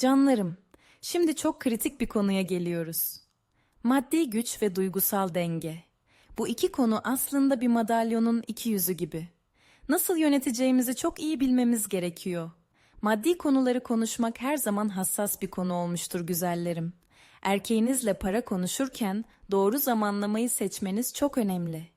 Canlarım, şimdi çok kritik bir konuya geliyoruz. Maddi güç ve duygusal denge. Bu iki konu aslında bir madalyonun iki yüzü gibi. Nasıl yöneteceğimizi çok iyi bilmemiz gerekiyor. Maddi konuları konuşmak her zaman hassas bir konu olmuştur güzellerim. Erkeğinizle para konuşurken doğru zamanlamayı seçmeniz çok önemli.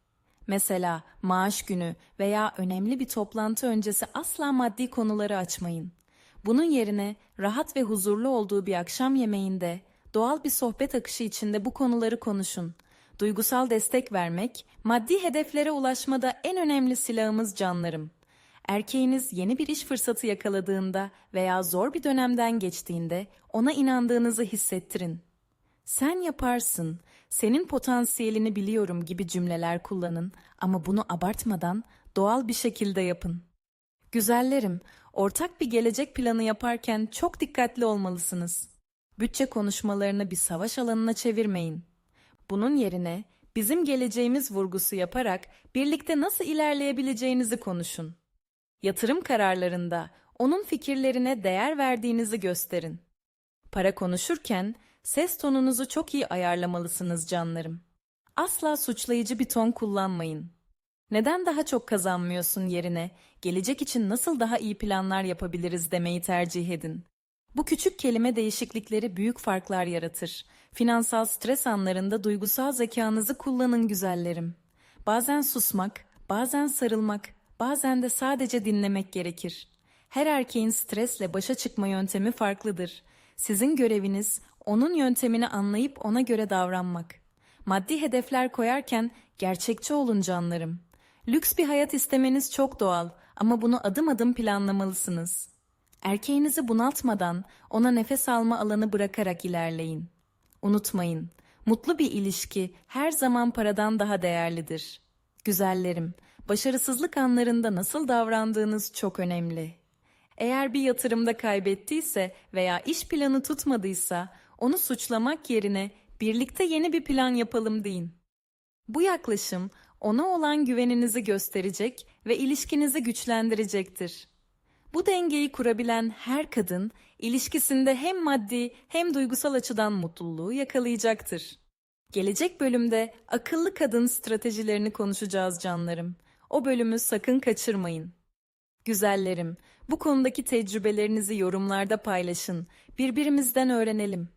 Mesela maaş günü veya önemli bir toplantı öncesi asla maddi konuları açmayın. Bunun yerine rahat ve huzurlu olduğu bir akşam yemeğinde, doğal bir sohbet akışı içinde bu konuları konuşun. Duygusal destek vermek, maddi hedeflere ulaşmada en önemli silahımız canlarım. Erkeğiniz yeni bir iş fırsatı yakaladığında veya zor bir dönemden geçtiğinde ona inandığınızı hissettirin. Sen yaparsın, senin potansiyelini biliyorum gibi cümleler kullanın ama bunu abartmadan doğal bir şekilde yapın. Güzellerim, ortak bir gelecek planı yaparken çok dikkatli olmalısınız. Bütçe konuşmalarını bir savaş alanına çevirmeyin. Bunun yerine bizim geleceğimiz vurgusu yaparak birlikte nasıl ilerleyebileceğinizi konuşun. Yatırım kararlarında onun fikirlerine değer verdiğinizi gösterin. Para konuşurken ses tonunuzu çok iyi ayarlamalısınız canlarım. Asla suçlayıcı bir ton kullanmayın. Neden daha çok kazanmıyorsun yerine gelecek için nasıl daha iyi planlar yapabiliriz demeyi tercih edin. Bu küçük kelime değişiklikleri büyük farklar yaratır. Finansal stres anlarında duygusal zekanızı kullanın güzellerim. Bazen susmak, bazen sarılmak, bazen de sadece dinlemek gerekir. Her erkeğin stresle başa çıkma yöntemi farklıdır. Sizin göreviniz onun yöntemini anlayıp ona göre davranmak. Maddi hedefler koyarken gerçekçi olun canlarım. Lüks bir hayat istemeniz çok doğal ama bunu adım adım planlamalısınız. Erkeğinizi bunaltmadan ona nefes alma alanı bırakarak ilerleyin. Unutmayın, mutlu bir ilişki her zaman paradan daha değerlidir. Güzellerim, başarısızlık anlarında nasıl davrandığınız çok önemli. Eğer bir yatırımda kaybettiyse veya iş planı tutmadıysa onu suçlamak yerine birlikte yeni bir plan yapalım deyin. Bu yaklaşım ona olan güveninizi gösterecek ve ilişkinizi güçlendirecektir. Bu dengeyi kurabilen her kadın ilişkisinde hem maddi hem duygusal açıdan mutluluğu yakalayacaktır. Gelecek bölümde akıllı kadın stratejilerini konuşacağız canlarım. O bölümü sakın kaçırmayın. Güzellerim, bu konudaki tecrübelerinizi yorumlarda paylaşın. Birbirimizden öğrenelim.